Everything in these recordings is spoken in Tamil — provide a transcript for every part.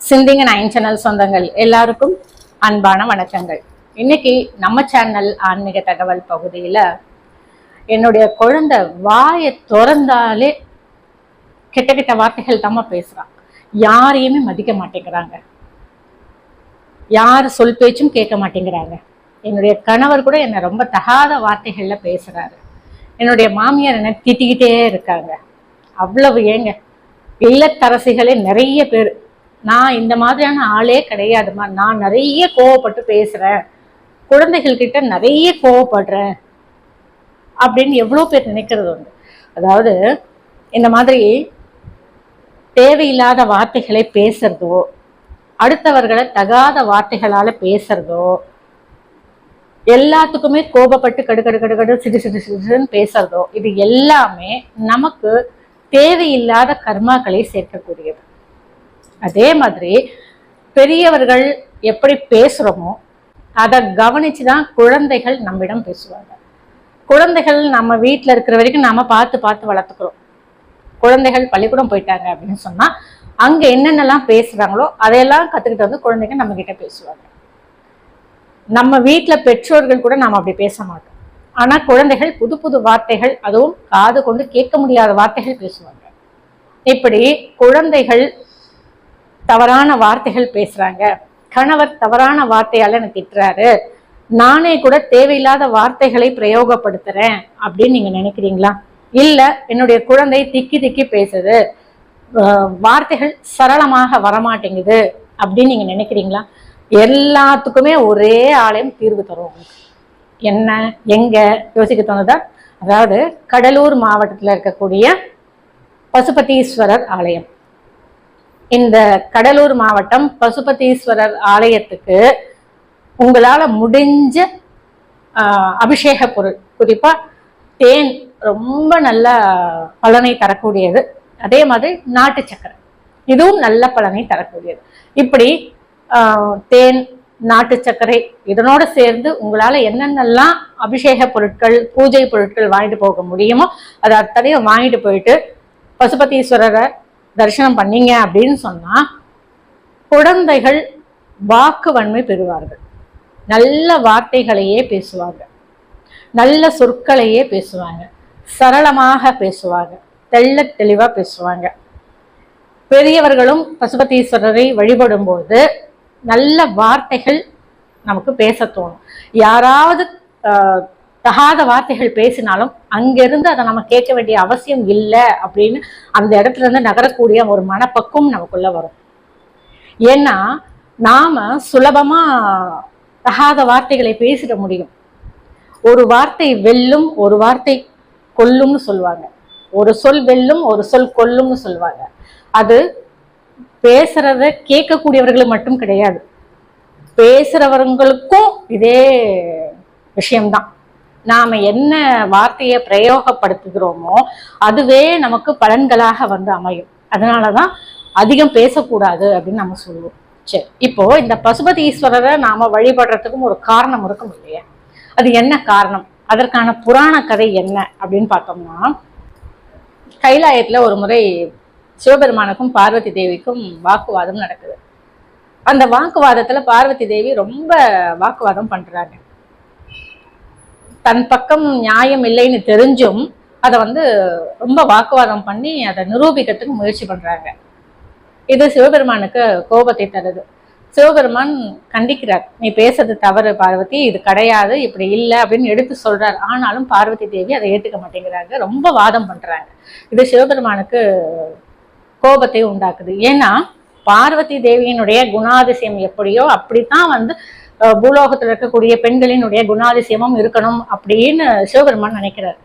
சிந்திங்க நைன் சேனல் சொந்தங்கள் எல்லாருக்கும் அன்பான வணக்கங்கள். இன்னைக்கு நம்ம சேனல் ஆன்மீக தகவல் பகுதியில என்னுடைய குழந்தை வாயை திறந்தாலே கெட்ட கெட்ட வார்த்தைகள் தாம்மா பேசுறான் யாரையுமே மதிக்க மாட்டேங்கிறாங்க. யார் சொல் பேச்சும் கேட்க மாட்டேங்கிறாங்க. என்னுடைய கணவர் கூட என்னை ரொம்ப தகாத வார்த்தைகள்ல பேசுறாரு. என்னுடைய மாமியார் என்ன திட்டிக்கிட்டே இருக்காங்க. அவ்வளவு ஏங்க. இல்லத்தரசிகளே நிறைய பேர் நான் இந்த மாதிரியான ஆளே கிடையாதுமா நான் நிறைய கோவப்பட்டு பேசுறேன். குழந்தைகள் கிட்ட நிறைய கோவப்படுறேன். அப்படின்னு எவ்வளோ பேர் நினைக்கிறது உண்டு. அதாவது இந்த மாதிரி தேவையில்லாத வார்த்தைகளை பேசுறதோ அடுத்தவர்களை தகாத வார்த்தைகளால் பேசுறதோ எல்லாத்துக்குமே கோபப்பட்டு கடு கடு கடு கடு சிடு சிடு சிடுன்னு பேசுறதோ இது எல்லாமே நமக்கு தேவையில்லாத கர்மாக்களை சேர்க்கக்கூடியது. அதே மாதிரி பெரியவர்கள் எப்படி பேசுறோமோ அதை கவனிச்சு தான் குழந்தைகள் நம்மிடம் பேசுவாங்க. குழந்தைகள் நம்ம வீட்டில் இருக்கிற வரைக்கும் நாம பார்த்து பார்த்து வளர்த்துக்கிறோம். குழந்தைகள் பள்ளிக்கூடம் போயிட்டாங்க அப்படின்னு சொன்னா அங்க என்னென்னலாம் பேசுறாங்களோ அதையெல்லாம் கத்துக்கிட்டு வந்து குழந்தைங்க நம்ம கிட்ட பேசுவாங்க. நம்ம வீட்டில் பெற்றோர்கள் கூட நாம அப்படி பேச மாட்டோம். ஆனா குழந்தைகள் புது புது வார்த்தைகள் அதுவும் காது கொண்டு கேட்க முடியாத வார்த்தைகள் பேசுவாங்க. இப்படி குழந்தைகள் தவறான வார்த்தைகள் பேசுறாங்க. கணவர் தவறான வார்த்தையால எனக்கு திட்டுறாரு. நானே கூட தேவையில்லாத வார்த்தைகளை பிரயோகப்படுத்துறேன் அப்படின்னு நீங்க நினைக்கிறீங்களா? இல்ல என்னுடைய குழந்தை திக்கி திக்கி பேசுது. வார்த்தைகள் சரளமாக வரமாட்டேங்குது அப்படின்னு நீங்க நினைக்கிறீங்களா? எல்லாத்துக்குமே ஒரே ஆலயம் தீர்வு தரும் உங்களுக்கு. என்ன எங்க? யோசிக்க தோணுதா? அதாவது கடலூர் மாவட்டத்தில் இருக்கக்கூடிய பசுபதீஸ்வரர் ஆலயம். இந்த கடலூர் மாவட்டம் பசுபதீஸ்வரர் ஆலயத்துக்கு உங்களால் முடிஞ்ச அபிஷேக பொருள். குறிப்பாக தேன் ரொம்ப நல்ல பலனை தரக்கூடியது. அதே மாதிரி நாட்டு சக்கரை. இதுவும் நல்ல பலனை தரக்கூடியது. இப்படி ஆஹ், தேன் நாட்டு சர்க்கரை இதனோடு சேர்ந்து உங்களால் என்னென்னலாம் அபிஷேக பொருட்கள் பூஜை பொருட்கள் வாங்கிட்டு போக முடியுமோ அதை அத்தனையும் வாங்கிட்டு போயிட்டு பசுபதீஸ்வரரை தரிசனம் பண்ணீங்க அப்படின்னு சொன்னால் குழந்தைகள் வாக்கு வன்மை பெறுவார்கள். நல்ல வார்த்தைகளையே பேசுவாங்க நல்ல சொற்களையே பேசுவாங்க. சரளமாக பேசுவாங்க. தெள்ள தெளிவாக பேசுவாங்க. பெரியவர்களும் பசுபதீஸ்வரரை வழிபடும்போது நல்ல வார்த்தைகள் நமக்கு பேச தோணும். யாராவது தகாத வார்த்தைகள் பேசினாலும் அங்கிருந்து அதை நம்ம கேட்க வேண்டிய அவசியம் இல்லை அப்படின்னு அந்த இடத்துல இருந்து நகரக்கூடிய ஒரு மனப்பக்குவம் நமக்குள்ள வரும். ஏன்னா நாம சுலபமா தகாத வார்த்தைகளை பேசிட முடியும். ஒரு வார்த்தை வெல்லும் ஒரு வார்த்தை கொல்லும்னு சொல்லுவாங்க. ஒரு சொல் வெல்லும் ஒரு சொல் கொல்லும்னு சொல்லுவாங்க. அது பேசுறத கேட்கக்கூடியவர்களுக்கு மட்டும் கிடையாது. பேசுறவங்களுக்கும் இதே விஷயம்தான். நாம என்ன வார்த்தையை பிரயோகப்படுத்துகிறோமோ அதுவே நமக்கு பலன்களாக வந்து அமையும். அதனாலதான் அதிகம் பேசக்கூடாது அப்படின்னு நம்ம சொல்லுவோம். சரி இப்போ இந்த பசுபதி ஈஸ்வரரை நாம வழிபடுறதுக்கும் ஒரு காரணம் இருக்கும் இல்லையா? அது என்ன காரணம்? அதற்கான புராண கதை என்ன அப்படின்னு பார்த்தோம்னா கைலாயத்துல ஒரு முறை சிவபெருமானுக்கும் பார்வதி தேவிக்கும் வாக்குவாதம் நடக்குது. அந்த வாக்குவாதத்துல பார்வதி தேவி ரொம்ப வாக்குவாதம் பண்றாங்க. தன் பக்கம் நியாயம் இல்லைன்னு தெரிஞ்சும் அதை வந்து ரொம்ப வாக்குவாதம் பண்ணி அதை நிரூபிக்கிறதுக்கு முயற்சி பண்றாங்க. இது சிவபெருமானுக்கு கோபத்தை தருது. சிவபெருமான் கண்டிக்கிறார் நீ பேசுறது தவறு பார்வதி இது கிடையாது இப்படி இல்லை அப்படின்னு எடுத்து சொல்றார். ஆனாலும் பார்வதி தேவி அதை ஏற்றுக்க மாட்டேங்கிறாங்க. ரொம்ப வாதம் பண்றாங்க. இது சிவபெருமானுக்கு கோபத்தை உண்டாக்குது. ஏன்னா பார்வதி தேவியினுடைய குணாதிசயம் எப்படியோ அப்படித்தான் வந்து பூலோகத்துல இருக்கக்கூடிய பெண்களினுடைய குணாதிசயமும் இருக்கணும் அப்படின்னு சிவபெருமான் நினைக்கிறார்.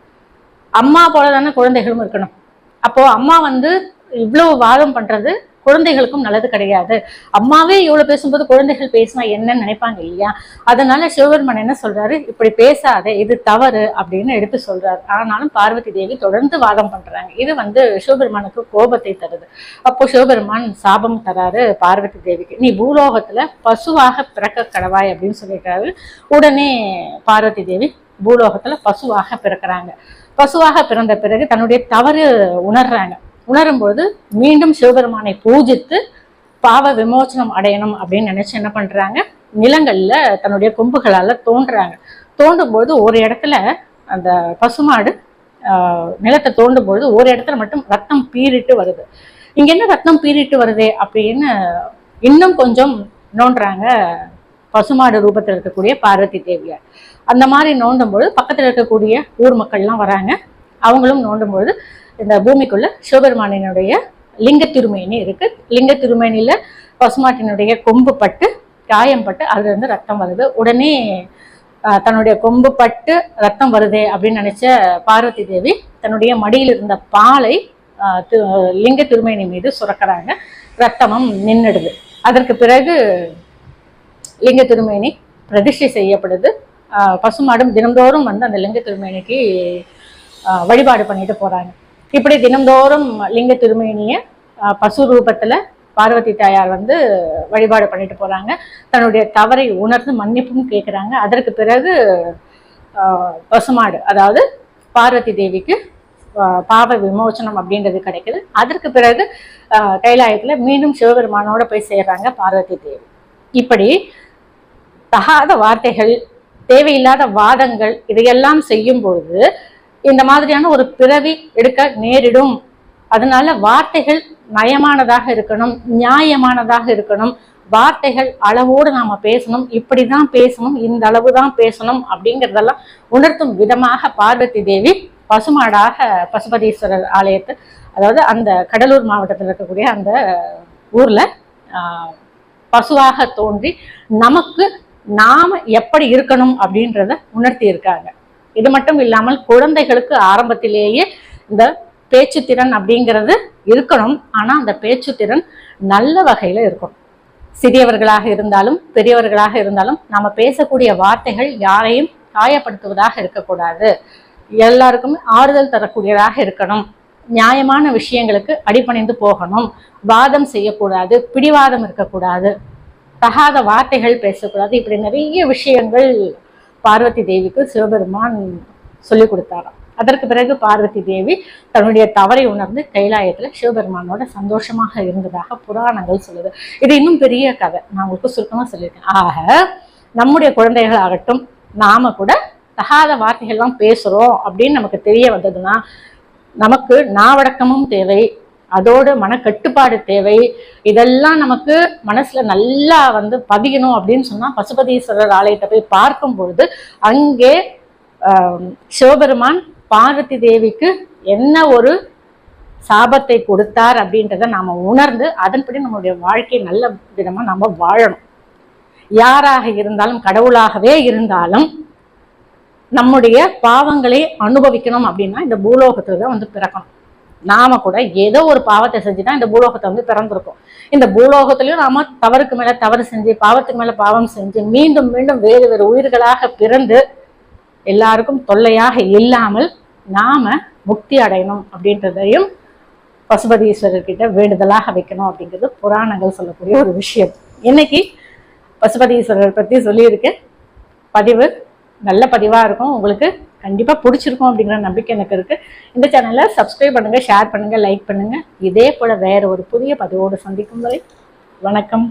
அம்மா போல தானே குழந்தைகளும் இருக்கணும். அப்போ அம்மா வந்து இவ்வளவு வாதம் பண்றது குழந்தைகளுக்கும் நல்லது கிடையாது. அம்மாவே இவ்வளவு பேசும்போது குழந்தைகள் பேசினா என்னன்னு நினைப்பாங்க இல்லையா? அதனால சிவபெருமன் என்ன சொல்றாரு? இப்படி பேசாத இது தவறு அப்படின்னு எடுத்து சொல்றாரு. ஆனாலும் பார்வதி தேவி தொடர்ந்து வாதம் பண்றாங்க. இது வந்து சிவபெருமானுக்கு கோபத்தை தருது. அப்போ சிவபெருமான் சாபம் தராரு பார்வதி தேவிக்கு. நீ பூலோகத்துல பசுவாக பிறக்க கடவாய் அப்படின்னு சொல்லியிருக்காரு. உடனே பார்வதி தேவி பூலோகத்துல பசுவாக பிறக்கிறாங்க. பசுவாக பிறந்த பிறகு தன்னுடைய தவறு உணர்றாங்க. உணரும்போது மீண்டும் சிவபெருமானை பூஜித்து பாவ விமோசனம் அடையணும் அப்படின்னு நினைச்சு என்ன பண்றாங்க? நிலங்கள்ல தன்னுடைய கொம்புகளால தோன்றுறாங்க தோண்டும் போது ஒரு இடத்துல அந்த பசுமாடு ஆஹ், நிலத்தை தோண்டும் பொழுது ஒரு இடத்துல மட்டும் ரத்தம் பீறிட்டு வருது. இங்க என்ன ரத்தம் பீறிட்டு வருதே அப்படின்னு இன்னும் கொஞ்சம் நோண்டுறாங்க பசுமாடு ரூபத்தில் இருக்கக்கூடிய பார்வதி தேவியார். அந்த மாதிரி நோண்டும் பொழுது பக்கத்துல இருக்கக்கூடிய ஊர் மக்கள்லாம் வராங்க. அவங்களும் நோண்டும் பொழுது இந்த பூமிக்குள்ள சிவபெருமானினுடைய லிங்க திருமேனி இருக்கு. லிங்க திருமேனியில பசுமாட்டினுடைய கொம்பு பட்டு காயம் பட்டு அதுல இருந்து ரத்தம் வருது. உடனே தன்னுடைய கொம்பு பட்டு ரத்தம் வருதே அப்படின்னு நினைச்ச பார்வதி தேவி தன்னுடைய மடியில் இருந்த பாலை லிங்க திருமேனி மீது சுரக்கிறாங்க. ரத்தமும் நின்றுடுது அதற்கு பிறகு லிங்க திருமேனி பிரதிஷ்டை செய்யப்படுது. பசுமாடும் தினந்தோறும் வந்து அந்த லிங்க திருமேனிக்கு வழிபாடு பண்ணிட்டு போறாங்க. இப்படி தினந்தோறும் லிங்க திருமேனிய பசு ரூபத்துல பார்வதி தாயார் வந்து வழிபாடு பண்ணிட்டு போறாங்க. தன்னுடைய தவறை உணர்ந்து மன்னிப்பும் கேட்குறாங்க அதற்கு பிறகு பசுமாடு அதாவது பார்வதி தேவிக்கு பாவ விமோசனம் அப்படின்றது கிடைக்குது. அதற்கு பிறகு கைலாயத்தில் கைலாயத்துல மீண்டும் சிவபெருமானோட போய் சேர்றாங்க பார்வதி தேவி. இப்படி தகாத வார்த்தைகள் தேவையில்லாத வாதங்கள் இதையெல்லாம் செய்யும் பொழுது இந்த மாதிரியான ஒரு பிறவி எடுக்க நேரிடும். அதனால வார்த்தைகள் நயமானதாக இருக்கணும் நியாயமானதாக இருக்கணும். வார்த்தைகள் அளவோடு நாம பேசணும். இப்படிதான் பேசணும் இந்த அளவு தான் பேசணும் அப்படிங்கிறதெல்லாம் உணர்த்தும் விதமாக பார்வதி தேவி பசுமாடாக பசுபதீஸ்வரர் ஆலயத்து அதாவது அந்த கடலூர் மாவட்டத்தில் இருக்கக்கூடிய அந்த ஊர்ல பசுவாக தோன்றி நமக்கு நாம எப்படி இருக்கணும் அப்படின்றத உணர்த்தி இருக்காங்க இது மட்டும் இல்லாமல் குழந்தைகளுக்கு ஆரம்பத்திலேயே இந்த பேச்சுத்திறன் அப்படிங்கிறது இருக்கணும். ஆனால் அந்த பேச்சுத்திறன் நல்ல வகையில் இருக்கணும். சிறியவர்களாக இருந்தாலும் பெரியவர்களாக இருந்தாலும் நம்ம பேசக்கூடிய வார்த்தைகள் யாரையும் காயப்படுத்துவதாக இருக்கக்கூடாது. எல்லாருக்குமே ஆறுதல் தரக்கூடியதாக இருக்கணும். நியாயமான விஷயங்களுக்கு அடிபணிந்து போகணும். வாதம் செய்யக்கூடாது பிடிவாதம் இருக்கக்கூடாது. தகாத வார்த்தைகள் பேசக்கூடாது. இப்படி நிறைய விஷயங்கள் பார்வதி தேவிக்கு சிவபெருமான் சொல்லி கொடுத்தாராம். அதற்கு பிறகு பார்வதி தேவி தன்னுடைய தவறை உணர்ந்து கைலாயத்துல சிவபெருமானோட சந்தோஷமாக இருந்ததாக புராணங்கள் சொல்லுது. இது இன்னும் பெரிய கதை. நான் உங்களுக்கு சுருக்கமா சொல்லியிருக்கேன். ஆக நம்முடைய குழந்தைகள் ஆகட்டும் நாம கூட தகாத வார்த்தைகள்லாம் பேசுறோம் அப்படின்னு நமக்கு தெரிய வந்ததுன்னா நமக்கு நாவடக்கமும் தேவை அதோடு மனக்கட்டுப்பாடு தேவை. இதெல்லாம் நமக்கு மனசுல நல்லா வந்து பதியணும் அப்படின்னு சொன்னா பசுபதீஸ்வரர் ஆலயத்தை போய் பார்க்கும் பொழுது அங்கே சிவபெருமான் பார்வதி தேவிக்கு என்ன ஒரு சாபத்தை கொடுத்தார் அப்படின்றத நாம உணர்ந்து அதன்படி நம்மளுடைய வாழ்க்கை நல்ல விதமா நம்ம வாழணும். யாராக இருந்தாலும் கடவுளாகவே இருந்தாலும் நம்முடைய பாவங்களை அனுபவிக்கணும் அப்படின்னா இந்த பூலோகத்துல தான் வந்து பிறக்கணும். நாம கூட ஏதோ ஒரு பாவத்தை செஞ்சுதான் இந்த பூலோகத்தை வந்து பிறந்திருக்கோம் இந்த பூலோகத்திலையும் நாம தவறுக்கு மேல தவறு செஞ்சு பாவத்துக்கு மேல பாவம் செஞ்சு மீண்டும் மீண்டும் வேறு வேறு உயிர்களாக பிறந்து எல்லாருக்கும் தொல்லையாக இல்லாமல் நாம முக்தி அடையணும் அப்படின்றதையும் பசுபதீஸ்வரர்கிட்ட வேண்டுதலாக வைக்கணும் அப்படிங்கிறது புராணங்கள் சொல்லக்கூடிய ஒரு விஷயம். இன்னைக்கு பசுபதீஸ்வரர் பத்தி சொல்லியிருக்கேன் பதிவு நல்ல பதிவாக இருக்கும். உங்களுக்கு கண்டிப்பாக பிடிச்சிருக்கும் அப்படிங்கிற நம்பிக்கை எனக்கு இருக்குது இந்த சேனலை சப்ஸ்கிரைப் பண்ணுங்கள் ஷேர் பண்ணுங்கள் லைக் பண்ணுங்கள் இதே போல் வேறு ஒரு புதிய பதிவோடு சந்திக்கும் வரை வணக்கம்.